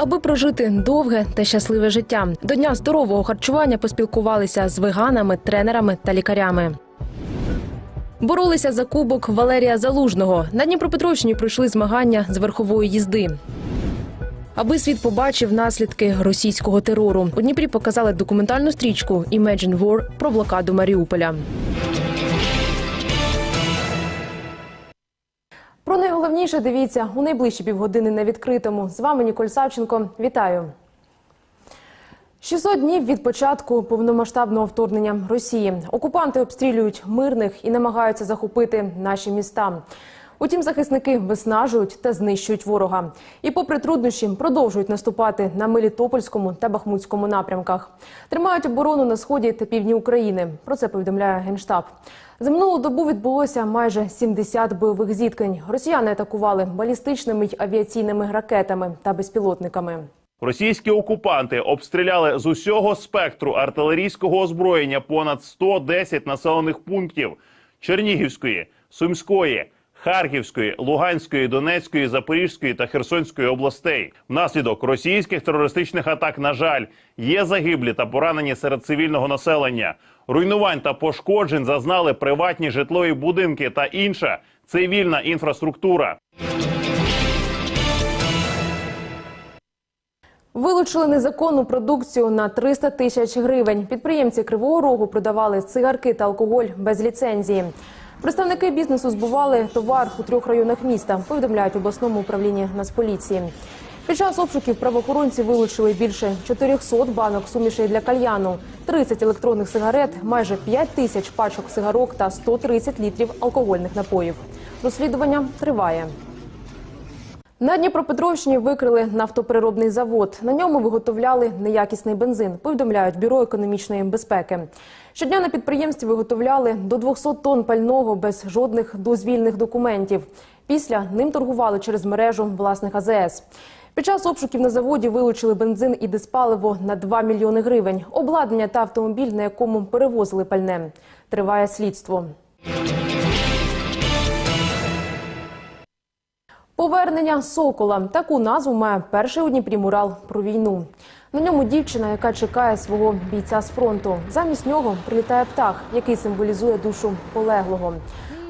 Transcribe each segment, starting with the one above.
Аби прожити довге та щасливе життя. До дня здорового харчування поспілкувалися з веганами, тренерами та лікарями. Боролися за кубок Валерія Залужного. На Дніпропетровщині пройшли змагання з верхової їзди. Аби світ побачив наслідки російського терору. У Дніпрі показали документальну стрічку Imagine War про блокаду Маріуполя. Найголовніше дивіться у найближчі півгодини на відкритому. З вами Ніколь Савченко. Вітаю. 600 днів від початку повномасштабного вторгнення Росії. Окупанти обстрілюють мирних і намагаються захопити наші міста. Утім, захисники виснажують та знищують ворога. І, попри труднощі, продовжують наступати на Мелітопольському та Бахмутському напрямках. Тримають оборону на сході та півдні України. Про це повідомляє генштаб. За минулу добу відбулося майже 70 бойових зіткнень. Росіяни атакували балістичними й авіаційними ракетами та безпілотниками. Російські окупанти обстріляли з усього спектру артилерійського озброєння понад 110 населених пунктів Чернігівської, Сумської, Харківської, Луганської, Донецької, Запорізької та Херсонської областей. Внаслідок російських терористичних атак, на жаль, є загиблі та поранені серед цивільного населення. Руйнувань та пошкоджень зазнали приватні житлові будинки та інша цивільна інфраструктура. Вилучили незаконну продукцію на 300 тисяч гривень. Підприємці Кривого Рогу продавали цигарки та алкоголь без ліцензії. Представники бізнесу збували товар у трьох районах міста. Повідомляють в обласному управлінні Нацполіції. Під час обшуків правоохоронці вилучили більше 400 банок сумішей для кальяну, 30 електронних сигарет, майже 5 тисяч пачок сигарок та 130 літрів алкогольних напоїв. Розслідування триває. На Дніпропетровщині викрили нафтопереробний завод. На ньому виготовляли неякісний бензин. Повідомляють бюро економічної безпеки. Щодня на підприємстві виготовляли до 200 тонн пального без жодних дозвільних документів. Після ним торгували через мережу власних АЗС. Під час обшуків на заводі вилучили бензин і диспаливо на 2 мільйони гривень. Обладнання та автомобіль, на якому перевозили пальне. Триває слідство. Повернення сокола таку назву має перший у Дніпрі мурал про війну. На ньому дівчина, яка чекає свого бійця з фронту. Замість нього прилітає птах, який символізує душу полеглого.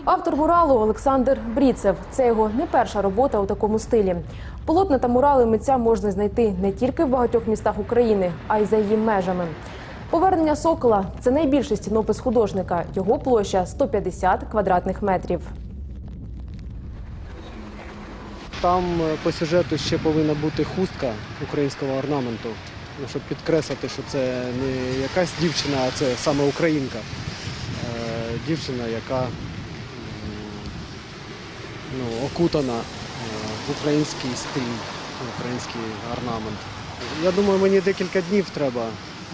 Автор муралу Олександр Бріцев. Це його не перша робота у такому стилі. Полотна та мурали митця можна знайти не тільки в багатьох містах України, а й за її межами. Повернення сокола це найбільший стінопис художника. Його площа 150 квадратних метрів. Там е, по сюжету ще повинна бути хустка українського орнаменту, ну, щоб підкреслити, що це не якась дівчина, а це саме українка. Е, Дівчина, яка ну, окутана е, в український стиль, в український орнамент. Я думаю, мені декілька днів треба,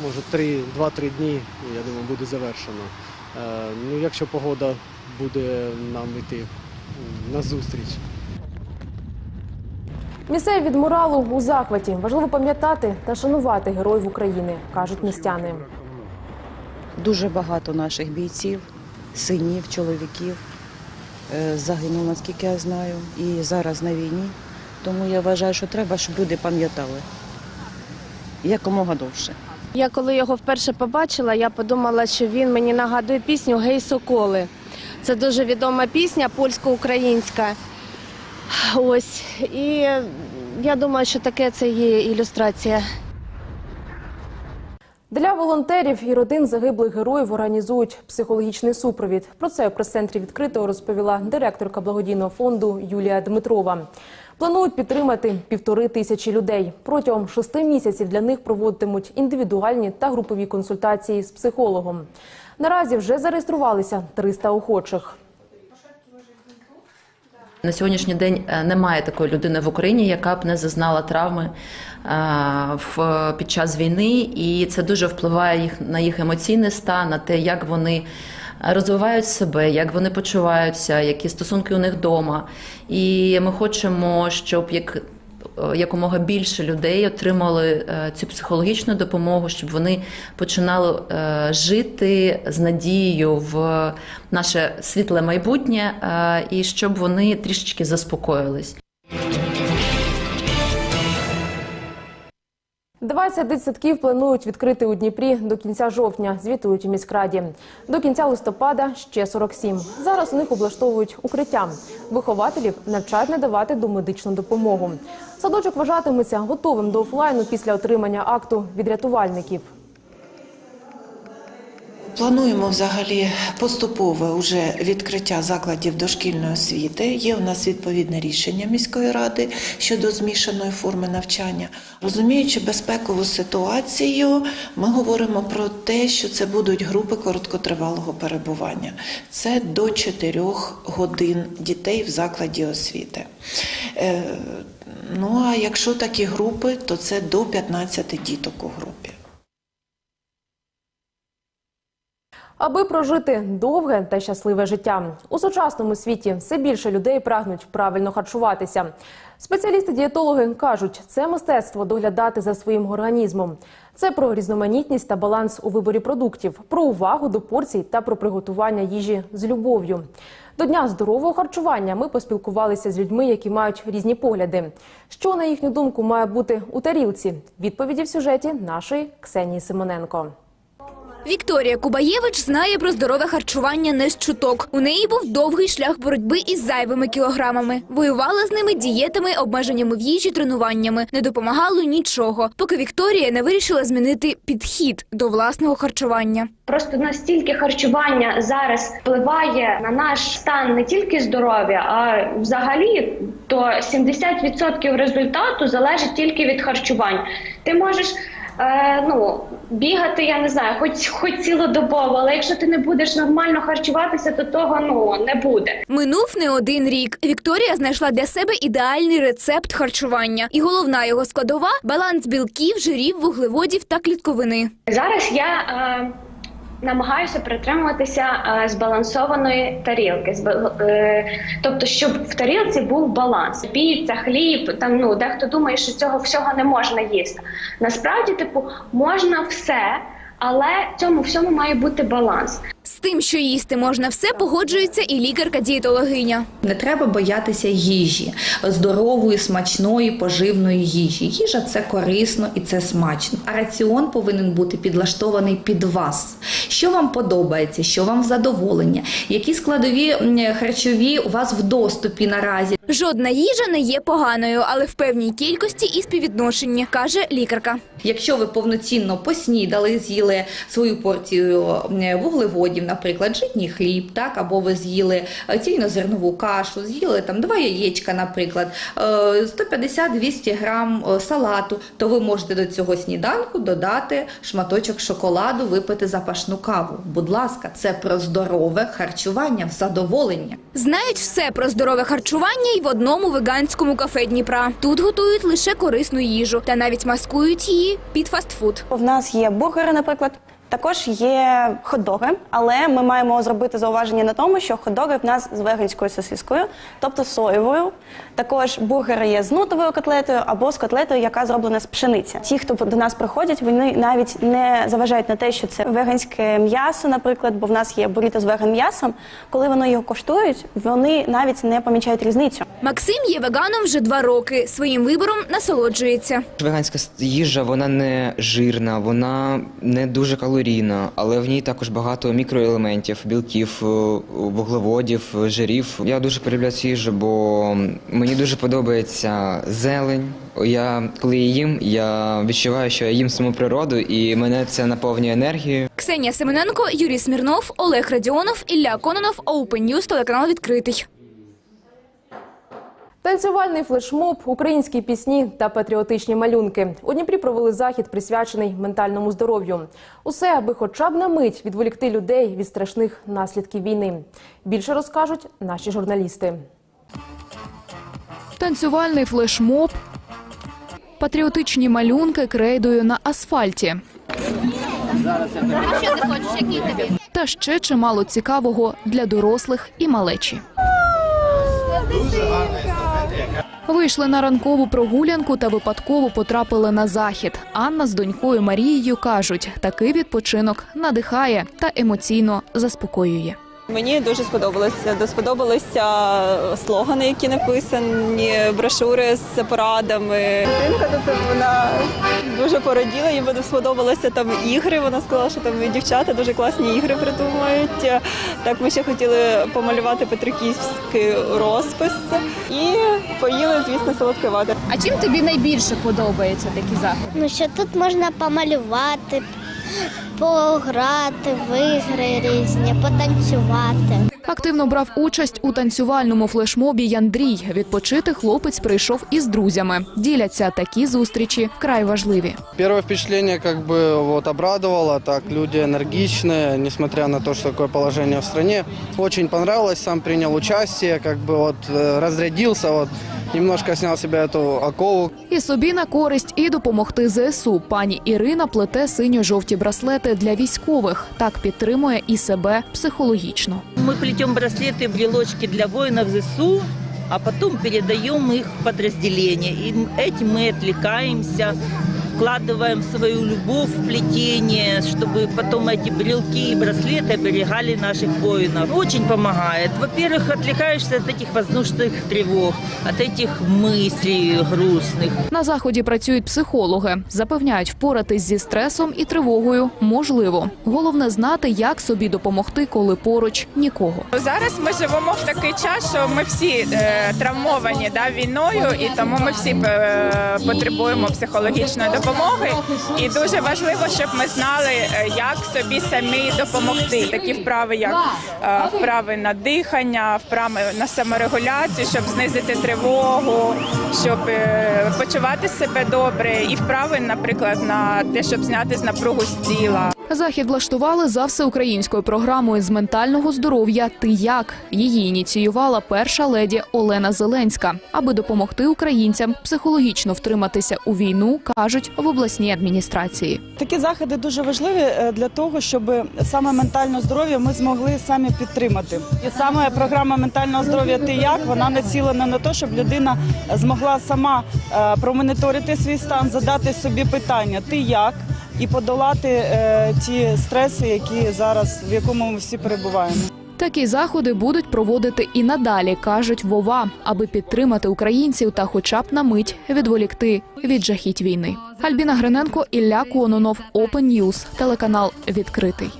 може три- 2-3 дні, я думаю, буде завершено. Ну, якщо погода буде нам йти на зустріч. Місцеві від муралу у захваті. Важливо пам'ятати та шанувати героїв України, кажуть містяни. Дуже багато наших бійців, синів, чоловіків е, загинуло, наскільки я знаю, і зараз на війні. Тому я вважаю, що треба, щоб люди пам'ятали якомога довше. Я коли його вперше побачила, я подумала, що він мені нагадує пісню Гей Соколи. Це дуже відома пісня польсько-українська. Ось. І я думаю, що таке це є ілюстрація. Для волонтерів і родин загиблих героїв організують психологічний супровід. Про це у прес-центрі відкритого розповіла директорка благодійного фонду Юлія Дмитрова. Планують підтримати півтори тисячі людей. Протягом шести місяців для них проводитимуть індивідуальні та групові консультації з психологом. Наразі вже зареєструвалися 300 охочих. На сьогоднішній день е, немає такої людини в Україні, яка б не зазнала травми е, під час війни, і це дуже впливає їх на їх емоційний стан, на те, як вони розвивають себе, як вони почуваються, які стосунки у них вдома. І ми хочемо, щоб як якомога більше людей отримали е, цю психологічну допомогу, щоб вони починали е, жити з надією в наше світле майбутнє, е, і щоб вони трішечки заспокоїлись. 20 дитсадків планують відкрити у Дніпрі до кінця жовтня, звітують у міськраді. До кінця листопада ще 47. Зараз у них облаштовують укриття. Вихователів навчають надавати домедичну допомогу. Садочок вважатиметься готовим до офлайну після отримання акту від рятувальників. Плануємо взагалі поступове уже відкриття закладів дошкільної освіти. Є у нас відповідне рішення міської ради щодо змішаної форми навчання. Розуміючи безпекову ситуацію, ми говоримо про те, що це будуть групи короткотривалого перебування. Це до 4 годин дітей в закладі освіти. Е, Ну а якщо такі групи, то це до 15 діток у групі. Аби прожити довге та щасливе життя у сучасному світі все більше людей прагнуть правильно харчуватися. Спеціалісти-дієтологи кажуть, це мистецтво доглядати за своїм організмом. Це про різноманітність та баланс у виборі продуктів, про увагу до порцій та про приготування їжі з любов'ю. До дня здорового харчування ми поспілкувалися з людьми, які мають різні погляди. Що на їхню думку має бути у тарілці? Відповіді в сюжеті нашої Ксенії Симоненко. Вікторія Кубаєвич знає про здорове харчування не з чуток. У неї був довгий шлях боротьби із зайвими кілограмами. Воювала з ними дієтами, обмеженнями в їжі, тренуваннями. Не допомагало нічого, поки Вікторія не вирішила змінити підхід до власного харчування. Просто настільки харчування зараз впливає на наш стан не тільки здоров'я, а взагалі то 70% результату залежить тільки від харчувань. Ти можеш е, ну, бігати, я не знаю, хоч хоч цілодобово, але якщо ти не будеш нормально харчуватися, то того ну не буде. Минув не один рік. Вікторія знайшла для себе ідеальний рецепт харчування, і головна його складова баланс білків, жирів, вуглеводів та клітковини. Зараз я е, намагаюся притримуватися е, збалансованої тарілки. Е, тобто, щоб в тарілці був баланс. Піца, хліб, там ну дехто думає, що цього всього не можна їсти. Насправді, типу, можна все, але цьому всьому має бути баланс. З тим, що їсти можна все, погоджується і лікарка-дієтологиня. Не треба боятися їжі, здорової, смачної, поживної їжі. Їжа це корисно і це смачно. А раціон повинен бути підлаштований під вас. Що вам подобається, що вам в задоволення, які складові харчові у вас в доступі наразі. Жодна їжа не є поганою, але в певній кількості і співвідношенні, каже лікарка. Якщо ви повноцінно поснідали, з'їли свою порцію м, вуглеводів, наприклад, житній хліб, так або ви з'їли е, цільнозернову кашу, з'їли там два яєчка, наприклад, е, 150-200 грам е, салату, то ви можете до цього сніданку додати шматочок шоколаду, випити запашну каву. Будь ласка, це про здорове харчування в задоволення. Знають все про здорове харчування й в одному веганському кафе Дніпра. Тут готують лише корисну їжу та навіть маскують її під фастфуд. В нас є бургери, наприклад. Також є хот-доги, але ми маємо зробити зауваження на тому, що хот-доги в нас з веганською сосискою, тобто соєвою. Також бургери є з нутовою котлетою або з котлетою, яка зроблена з пшениці. Ті, хто до нас приходять, вони навіть не заважають на те, що це веганське м'ясо, наприклад, бо в нас є буріто з веган м'ясом. Коли вони його коштують, вони навіть не помічають різницю. Максим є веганом вже два роки. Своїм вибором насолоджується. Веганська їжа вона не жирна, вона не дуже калорійна, але в ній також багато мікроелементів, білків, е, вуглеводів, жирів. Я дуже полюбляю цю їжу, бо мені дуже подобається зелень. Я коли її їм, я відчуваю, що я їм саму природу, і мене це наповнює енергією. Ксенія Семененко, Юрій Смірнов, Олег Радіонов, Ілля Кононов, Open News, телеканал відкритий. Танцювальний флешмоб, українські пісні та патріотичні малюнки. У Дніпрі провели захід, присвячений ментальному здоров'ю. Усе, аби хоча б на мить відволікти людей від страшних наслідків війни. Більше розкажуть наші журналісти. Танцювальний флешмоб, патріотичні малюнки крейдою на асфальті. Та ще чимало цікавого для дорослих і малечі. Вийшли на ранкову прогулянку та випадково потрапили на захід. Анна з донькою Марією кажуть, такий відпочинок надихає та емоційно заспокоює. Мені дуже сподобалося. Сподобалися слогани, які написані, брошури з порадами. Дитинка тут вона дуже пораділа, їй сподобалися там ігри. Вона сказала, що там і дівчата дуже класні ігри придумують. Так ми ще хотіли помалювати петриківський розпис і поїли, звісно, солодкої вади. А чим тобі найбільше подобається такі заходи? Ну що тут можна помалювати, пограти в ігри різні, потанцювати. Активно брав участь у танцювальному флешмобі Яндрій. Відпочити хлопець прийшов із друзями. Діляться такі зустрічі вкрай важливі. Первое впечатление как бы вот обрадовало, так люди энергичные, несмотря на то, что такое положение в стране. Очень понравилось, сам принял участие, как бы вот э, разрядился, вот немножко снял с себя эту окову. І собі на користь, і допомогти ЗСУ. Пані Ірина плете синьо-жовті браслети для військових. Так підтримує і себе психологічно. Мы плетем браслеты, брелочки для воинов ЗСУ, а потом передаем их в подразделение. И этим мы отвлекаемся, вкладываем свою любовь в плетение, чтобы потом эти брелки и браслеты оберегали наших воинов. Очень помогает. Во-первых, отвлекаешься от этих воздушных тревог, от этих мыслей грустных. На заході працюють психологи. Запевняють, впоратись зі стресом і тривогою можливо. Головне знати, як собі допомогти, коли поруч нікого. Зараз ми живемо в такий час, що ми всі е, травмовані да, війною, і тому ми всі е, потребуємо психологічної допомоги. І дуже важливо, щоб ми знали, е, як собі самі допомогти. Такі вправи, як е, вправи на дихання, вправи на саморегуляцію, щоб знизити тривогу, щоб е, почувати себе добре, і вправи, наприклад, на те, щоб зняти з напругу з тіла. Захід влаштували за всеукраїнською програмою з ментального здоров'я Ти як її ініціювала перша леді Олена Зеленська, аби допомогти українцям психологічно втриматися у війну, кажуть в обласній адміністрації. Такі заходи дуже важливі е, для того, щоб саме ментальне здоров'я ми змогли самі підтримати. І саме програма ментального здоров'я Ти як вона націлена на те, щоб людина змогла сама е, промоніторити свій стан, задати собі питання Ти як і подолати е, ті стреси, які зараз в якому ми всі перебуваємо. Такі заходи будуть проводити і надалі, кажуть Вова, аби підтримати українців та, хоча б на мить, відволікти від жахіть війни. Альбіна Гриненко, Ілля Кононов, Open News, телеканал відкритий.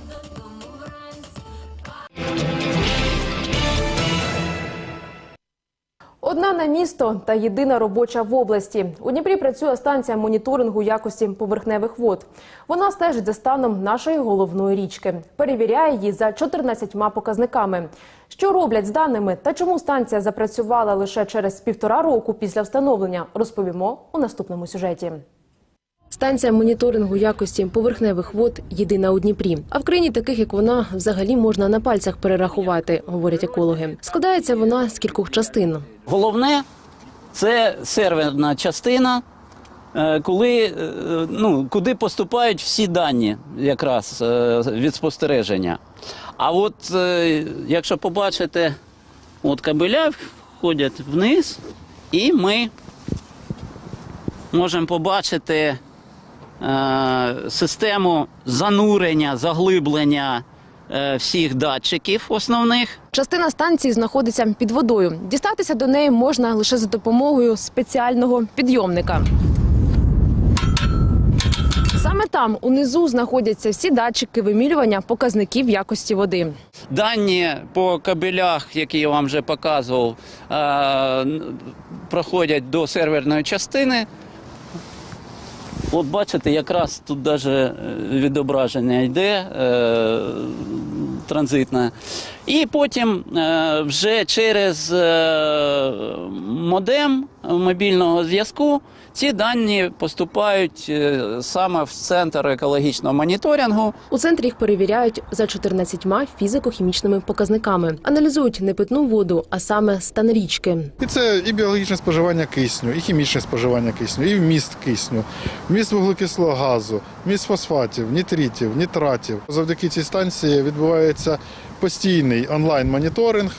Одна на місто та єдина робоча в області. У Дніпрі працює станція моніторингу якості поверхневих вод. Вона стежить за станом нашої головної річки, перевіряє її за 14 показниками. Що роблять з даними та чому станція запрацювала лише через півтора року після встановлення, розповімо у наступному сюжеті. Станція моніторингу якості поверхневих вод єдина у Дніпрі. А в країні таких, як вона, взагалі можна на пальцях перерахувати, говорять екологи. Складається вона з кількох частин. Головне це серверна частина, е, коли, е, ну, куди поступають всі дані якраз е, від спостереження. А от якщо побачите, от кабеля входять вниз, і ми можемо побачити систему занурення, заглиблення е, всіх датчиків основних. Частина станції знаходиться під водою. Дістатися до неї можна лише за допомогою спеціального підйомника. Саме там унизу знаходяться всі датчики вимірювання показників якості води. Дані по кабелях, які я вам вже показував, е, проходять до серверної частини. От бачите, якраз тут навіть відображення йде е, транзитне. І потім е, вже через е, модем мобільного зв'язку ці дані поступають е, саме в центр екологічного моніторингу. У центрі їх перевіряють за 14 фізико-хімічними показниками. Аналізують не питну воду, а саме стан річки. І це і біологічне споживання кисню, і хімічне споживання кисню, і вміст кисню, вміст вуглекислого газу, вміст фосфатів, нітритів, нітратів. Завдяки цій станції відбувається постійний онлайн-моніторинг,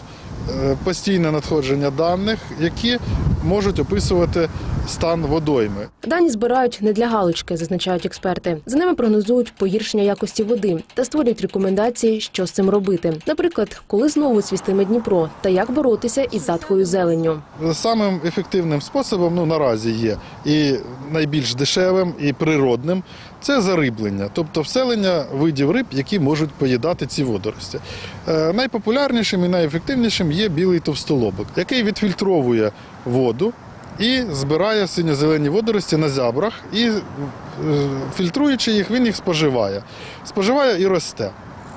постійне надходження даних, які можуть описувати стан водойми. Дані збирають не для галочки, зазначають експерти. За ними прогнозують погіршення якості води та створюють рекомендації, що з цим робити. Наприклад, коли знову свістиме Дніпро та як боротися із затхою зеленню. Самим ефективним способом ну, наразі є і найбільш дешевим, і природним це зариблення, тобто вселення видів риб, які можуть поїдати ці водорості. Е, найпопулярнішим і найефективнішим є білий товстолобик, який відфільтровує воду і збирає синьо-зелені водорості на зябрах, і е, фільтруючи їх, він їх споживає. Споживає і росте.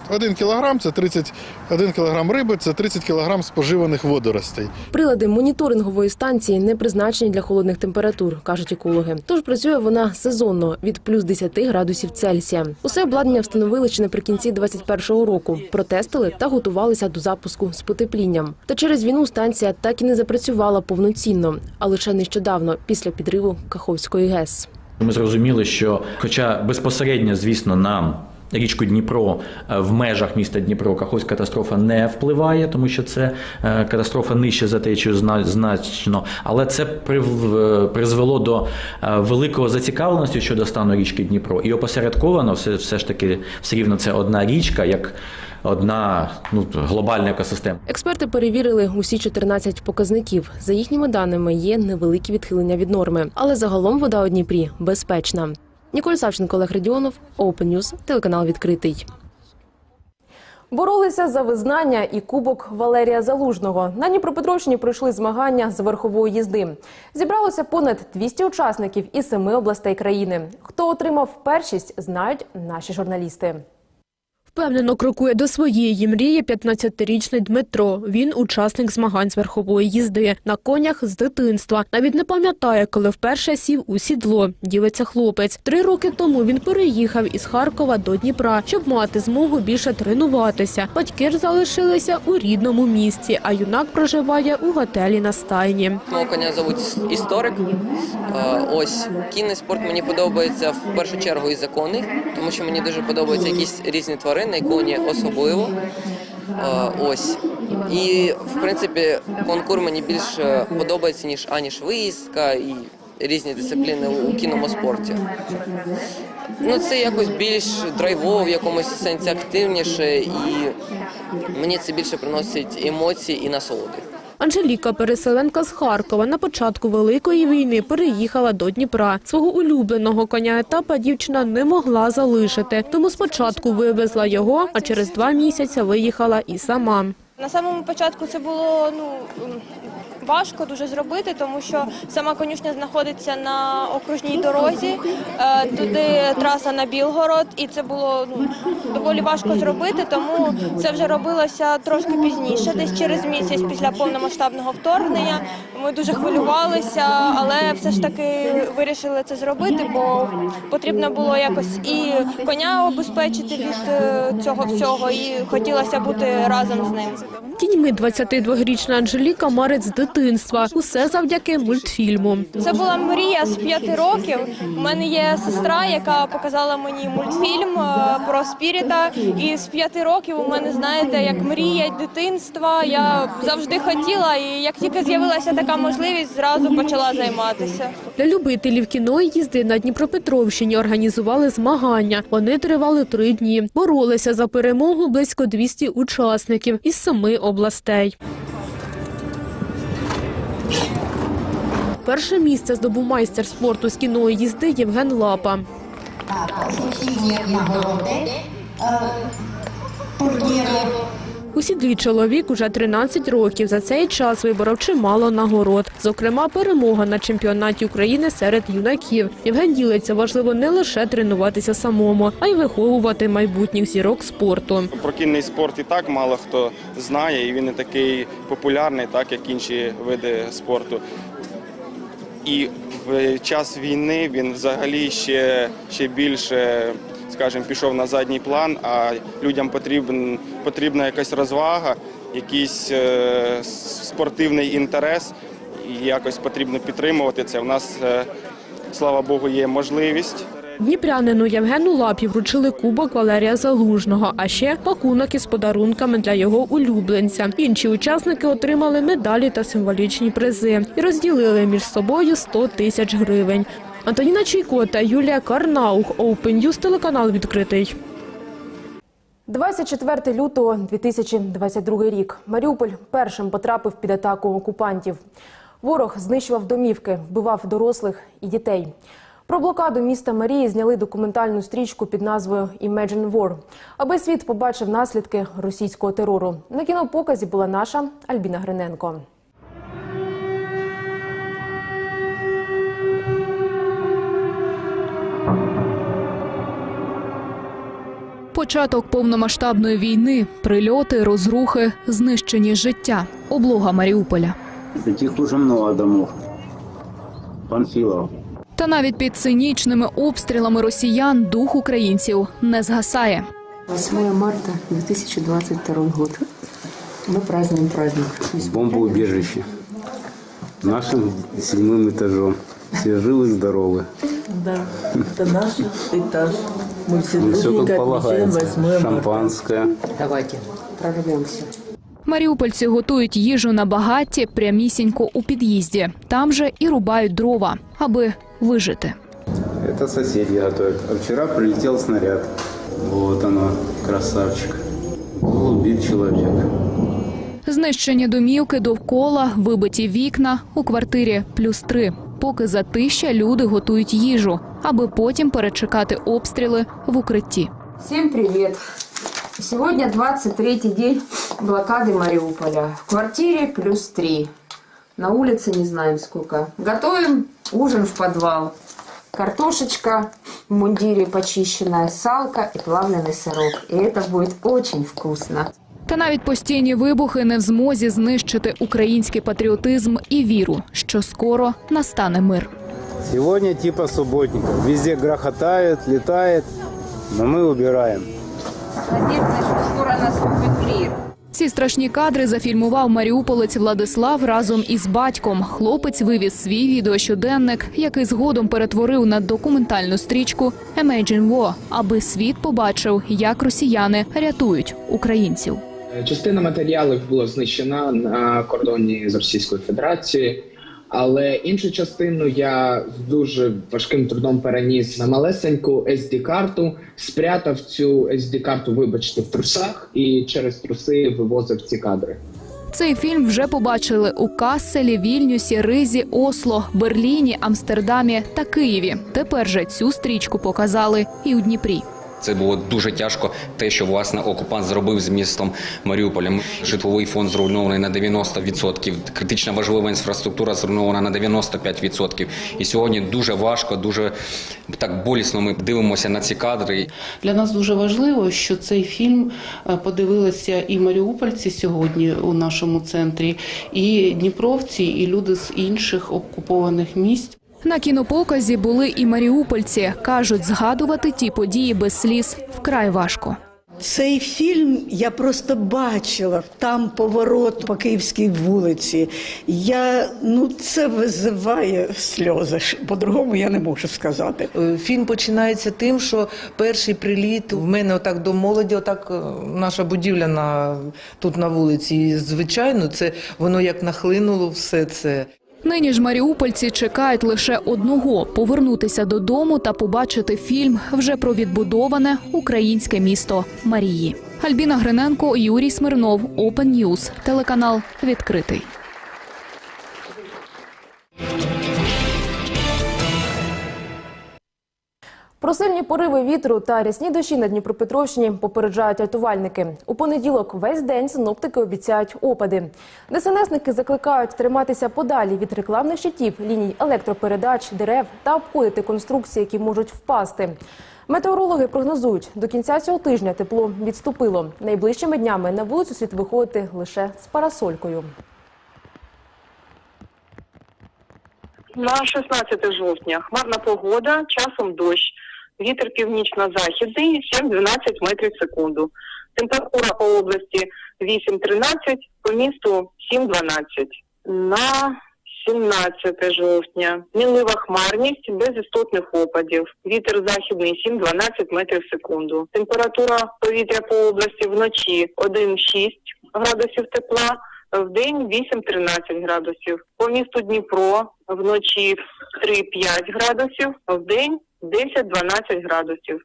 Один кілограм це 30, один кілограм риби це 30 кілограм споживаних водоростей. Прилади моніторингової станції не призначені для холодних температур, кажуть екологи. Тож працює вона сезонно від плюс 10 градусів Цельсія. Усе обладнання встановили ще наприкінці 21-го року. Протестили та готувалися до запуску з потеплінням. Та через війну станція так і не запрацювала повноцінно, а лише нещодавно, після підриву Каховської ГЕС. Ми зрозуміли, що, хоча безпосередньо, звісно, на річку Дніпро е, в межах міста Дніпро Каховська катастрофа не впливає, тому що це е, катастрофа нижче за течію зна- значно, але це е, призвело до великого зацікавленості щодо стану річки Дніпро. І опосередковано все, все ж таки все рівно це одна річка, як одна ну, глобальна екосистема. Експерти перевірили усі 14 показників. За їхніми даними є невеликі відхилення від норми, але загалом вода у Дніпрі безпечна. Ніколь Савченко, Олег Радіонов, Open News, телеканал відкритий. Боролися за визнання і кубок Валерія Залужного. На Дніпропетровщині пройшли змагання з верхової їзди. Зібралося понад 200 учасників із семи областей країни. Хто отримав першість, знають наші журналісти. Впевнено крокує до своєї мрії 15-річний Дмитро. Він учасник змагань з верхової їзди на конях з дитинства. Навіть не пам'ятає, коли вперше сів у сідло. Ділиться хлопець. Три роки тому він переїхав із Харкова до Дніпра, щоб мати змогу більше тренуватися. Батьки ж залишилися у рідному місті, а юнак проживає у готелі на стайні. Мого коня зовуть історик. Е, Ось кінний спорт мені подобається в першу чергу і закони, тому що мені дуже подобаються якісь різні тварини, і іконі особливо. Е, Ось. І в принципі конкур мені більше подобається, ніж аніж виїздка і різні дисципліни у кінному спорті. Ну, це якось більш драйвово, в якомусь сенсі активніше, і мені це більше приносить емоції і насолоди. Анжеліка, переселенка з Харкова, на початку Великої війни переїхала до Дніпра. Свого улюбленого коня етапа дівчина не могла залишити, тому спочатку вивезла його, а через два місяці виїхала і сама. На самому початку це було ну важко дуже зробити, тому що сама конюшня знаходиться на окружній дорозі. Е, Туди траса на Білгород, і це було ну доволі важко зробити, тому це вже робилося трошки пізніше, десь через місяць після повномасштабного вторгнення. Ми дуже хвилювалися, але все ж таки вирішили це зробити, бо потрібно було якось і коня обезпечити від е, цього всього, і хотілося бути разом з ним. Кіньми 22-річна Анжеліка марить з дитинства. Усе завдяки мультфільму. Це була мрія з п'яти років. У мене є сестра, яка показала мені мультфільм е, про спіріта. І з п'яти років у мене, знаєте, як мрія дитинства. Я завжди хотіла, і як тільки з'явилася така можливість, зразу почала займатися. Для любителів кіної їзди на Дніпропетровщині організували змагання. Вони тривали три дні. Боролися за перемогу близько 200 учасників із семи областей. Перше місце здобув майстер спорту з кіної їзди Євген Лапа. У сідлі чоловік уже 13 років. За цей час виборов чимало нагород. Зокрема, перемога на чемпіонаті України серед юнаків. Євген ділиться, важливо не лише тренуватися самому, а й виховувати майбутніх зірок спорту. Про кінний спорт і так мало хто знає, і він не такий популярний, так як інші види спорту. І в час війни він взагалі ще, ще більше, скажімо, пішов на задній план, а людям потрібен, потрібна якась розвага, якийсь е, спортивний інтерес, і якось потрібно підтримувати це. У нас, е, слава Богу, є можливість. Дніпрянину Євгену Лапі вручили кубок Валерія Залужного, а ще пакунок із подарунками для його улюбленця. Інші учасники отримали медалі та символічні призи і розділили між собою 100 тисяч гривень. Антоніна Чайко та Юлія Карнаух. Open News, телеканал відкритий. 24 лютого 2022 рік. Маріуполь першим потрапив під атаку окупантів. Ворог знищував домівки, вбивав дорослих і дітей. Про блокаду міста Марії зняли документальну стрічку під назвою Imagine War, аби світ побачив наслідки російського терору. На кінопоказі була наша Альбіна Гриненко. Початок повномасштабної війни, прильоти, розрухи, знищені життя, облога Маріуполя. Таких уже много домов. Панфилов. Та навіть під цинічними обстрілами росіян дух українців не згасає. 8 марта 2022 год. Мы празднуем праздник. Бомбоубежище. Нашим седьмым этажом. Все живы и здоровы. Да, это наш этаж. Мы все Ну, все дружненько как отмечаем полагается. 8 марта. Шампанское. Давайте, прорвемся. Маріупольці готують їжу на багатті прямісінько у під'їзді. Там же і рубають дрова, аби вижити. Это соседи готовят. А вчера прилетел снаряд. Вот оно, красавчик. Был убит человек. Знищені домівки довкола, вибиті вікна у квартирі плюс три. Поки затища люди готують їжу, аби потім перечекати обстріли в укритті. Всем привет! Сегодня 23-й день блокады Мариуполя. В квартире плюс 3. На улице не знаем сколько. Готовим ужин в подвал. Картошечка в мундире почищенная, салка и плавленый сырок. И это будет очень вкусно. Та навіть постійні вибухи не в змозі знищити український патріотизм і віру, що скоро настане мир. Сегодня типа субботников. Везде грохотает, летает. Но мы убираем. Надеемся, что скоро наступит мир. Ці страшні кадри зафільмував маріуполець Владислав разом із батьком. Хлопець вивіз свій відеощоденник, який згодом перетворив на документальну стрічку Imagine War, аби світ побачив, як росіяни рятують українців. Частина матеріалів була знищена на кордоні з Російською Федерацією, але іншу частину я з дуже важким трудом переніс на малесеньку SD-карту, спрятав цю SD-карту, вибачте, в трусах і через труси вивозив ці кадри. Цей фільм вже побачили у Касселі, Вільнюсі, Ризі, Осло, Берліні, Амстердамі та Києві. Тепер же цю стрічку показали і у Дніпрі. Це було дуже тяжко. Те, що власне окупант зробив з містом Маріуполем. Житловий фонд зруйнований на 90%, критично важлива інфраструктура зруйнована на 95%. І сьогодні дуже важко, дуже так болісно. Ми дивимося на ці кадри. Для нас дуже важливо, що цей фільм е, подивилися і маріупольці сьогодні у нашому центрі, і дніпровці, і люди з інших окупованих місць. На кінопоказі були і маріупольці. кажуть, згадувати ті події без сліз вкрай важко. Цей фільм я просто бачила там поворот по київській вулиці. Я ну це визиває сльози. По-другому я не можу сказати. Е, Фільм починається тим, що перший приліт в мене отак до молоді, отак е, наша будівля на тут на вулиці. І, звичайно, це воно як нахлинуло все це. Нині ж маріупольці чекають лише одного повернутися додому та побачити фільм вже про відбудоване українське місто Марії. Альбіна Гриненко, Юрій Смирнов, Open News, телеканал відкритий. Про сильні пориви вітру та рясні дощі на Дніпропетровщині попереджають рятувальники. У понеділок весь день синоптики обіцяють опади. ДСНСники закликають триматися подалі від рекламних щитів, ліній електропередач, дерев та обходити конструкції, які можуть впасти. Метеорологи прогнозують, до кінця цього тижня тепло відступило. Найближчими днями на вулицю слід виходити лише з парасолькою. На 16 жовтня хмарна погода, часом дощ. Вітер північно-західний 7-12 метрів в секунду. Температура по області 8-13, по місту 7-12. На 17 жовтня. Мінлива хмарність без істотних опадів. Вітер західний 7-12 метрів в секунду. Температура повітря по області вночі 1-6 градусів тепла, в день 8-13 градусів. По місту Дніпро вночі 3-5 градусів, в день 10-12 градусів.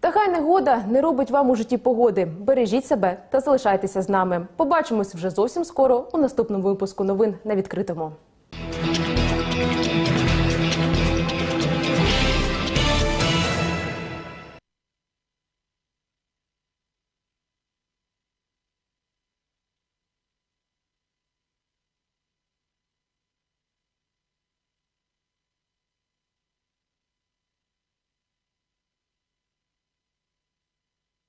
Та хай негода не робить вам у житті погоди. Бережіть себе та залишайтеся з нами. Побачимось вже зовсім скоро у наступному випуску новин на відкритому.